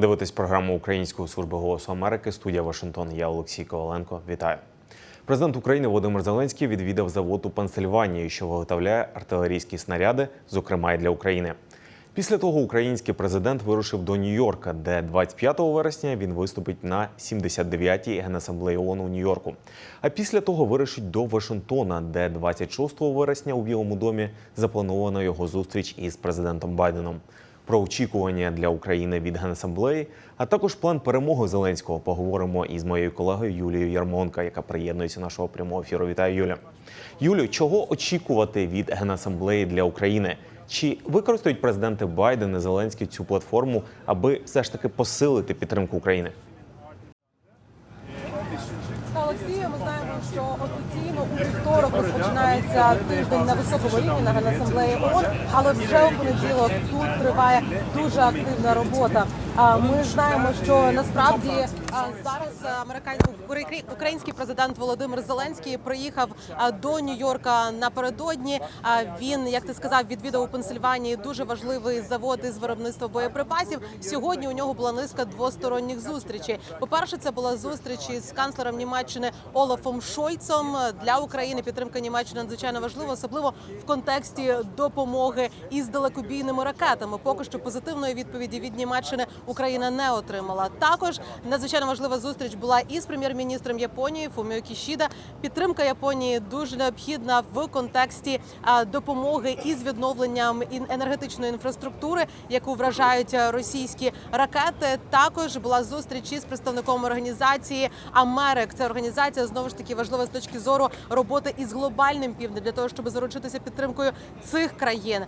дивитесь програму Української служби голосу Америки. Студія Вашингтон. Я Олексій Коваленко. Вітаю. Президент України Володимир Зеленський відвідав завод у Пенсильванії, що виготовляє артилерійські снаряди, зокрема й для України. Після того український президент вирушив до Нью-Йорка, де 25 вересня він виступить на 79-й генасамблеї ООН у Нью-Йорку. А після того вирушить до Вашингтона, де 26 вересня у Білому домі запланована його зустріч із президентом Байденом. Про очікування для України від генасамблеї, а також план перемоги Зеленського поговоримо із моєю колегою Юлією Ярмонка, яка приєднується до нашого прямого ефіру. Вітаю, Юля. Юлю, чого очікувати від генасамблеї для України? Чи використають президенти Байден і Зеленський цю платформу, аби все ж таки посилити підтримку України? Олексію, ми знаємо, що офіційно у вівторок розпочинається тиждень на високому рівні на Генасамблеї ООН, але вже у понеділок тут триває дуже активна робота. Ми знаємо, що насправді зараз американський український президент Володимир Зеленський приїхав до Нью-Йорка напередодні. А Він, як ти сказав, відвідав у Пенсильванії дуже важливий завод із виробництва боєприпасів. Сьогодні у нього була низка двосторонніх зустрічей. По перше, це була зустріч із канцлером Німеччини Олафом Шольцом. Для України підтримка Німеччини надзвичайно важлива, особливо в контексті допомоги із далекобійними ракетами. Поки що позитивної відповіді від Німеччини Україна не отримала. Також надзвичайно важлива зустріч була із прем'єр-міністром Японії Фуміо Кішіда. Підтримка Японії дуже необхідна в контексті допомоги із відновленням енергетичної інфраструктури, яку вражають російські ракети. Також була зустріч із представником організації Америк. Це організація знову ж таки важлива з точки зору роботи із глобальним півднем для того, щоб заручитися підтримкою цих країн.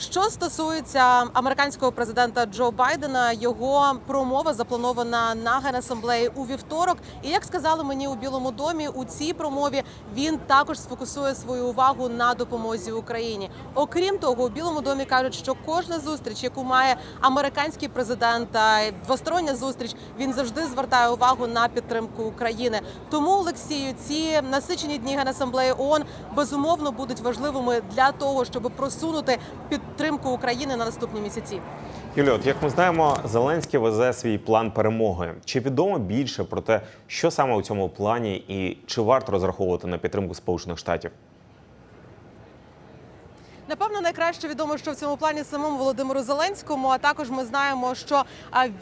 Що стосується американського президента Джо Байдена, його промова запланована на генасамблеї у вівторок. І як сказали мені у Білому домі, у цій промові він також сфокусує свою увагу на допомозі Україні. Окрім того, у Білому домі кажуть, що кожна зустріч, яку має американський президент, двостороння зустріч, він завжди звертає увагу на підтримку України. Тому Олексію, ці насичені дні генасамблеї ООН безумовно будуть важливими для того, щоб просунути підтримку України на наступні місяці. Юлія, от як ми знаємо, Зеленський везе свій план перемоги. Чи відомо більше про те, що саме у цьому плані, і чи варто розраховувати на підтримку Сполучених Штатів? Напевно, найкраще відомо, що в цьому плані самому Володимиру Зеленському. А також ми знаємо, що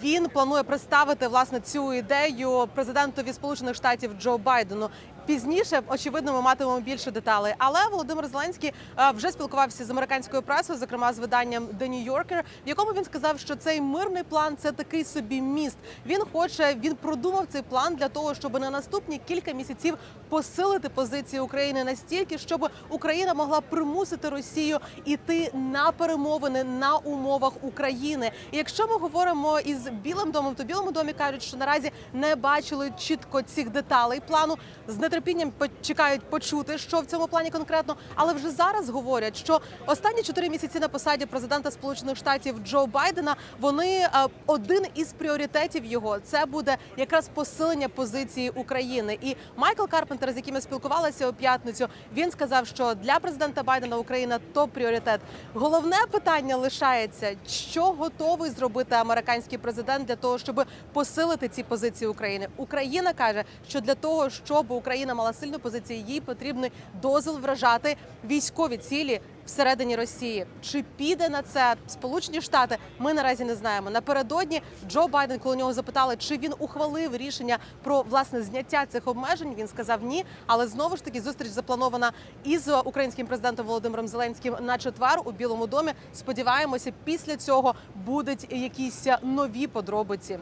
він планує представити власне цю ідею президентові Сполучених Штатів Джо Байдену. Пізніше, очевидно, ми матимемо більше деталей. Але Володимир Зеленський вже спілкувався з американською пресою, зокрема з виданням The New Yorker, в якому він сказав, що цей мирний план це такий собі міст. Він хоче, він продумав цей план для того, щоб на наступні кілька місяців посилити позиції України настільки, щоб Україна могла примусити Росію іти на перемовини на умовах України. І якщо ми говоримо із Білим домом, то Білому домі кажуть, що наразі не бачили чітко цих деталей плану. З нетерпінням чекають почути, що в цьому плані конкретно, але вже зараз говорять, що останні чотири місяці на посаді президента Сполучених Штатів Джо Байдена вони е, один із пріоритетів його це буде якраз посилення позиції України. І Майкл Карпентер, з яким я спілкувалася у п'ятницю, він сказав, що для президента Байдена Україна топ пріоритет. Головне питання лишається, що готовий зробити американський президент для того, щоб посилити ці позиції України. Україна каже, що для того, щоб Україна мала сильну позицію, їй потрібний дозвіл вражати військові цілі всередині Росії. Чи піде на це Сполучені Штати? Ми наразі не знаємо. Напередодні Джо Байден, коли нього запитали, чи він ухвалив рішення про власне зняття цих обмежень, він сказав ні. Але знову ж таки зустріч запланована із українським президентом Володимиром Зеленським на четвер у Білому домі. Сподіваємося, після цього будуть якісь нові подробиці.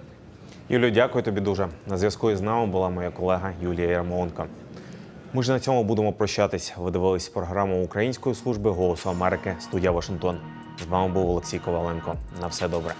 Юлію, дякую тобі дуже. На зв'язку із нами була моя колега Юлія Ярмоленко. Ми ж на цьому будемо прощатись. Ви дивились програму Української служби голосу Америки студія Вашингтон. З вами був Олексій Коваленко. На все добре.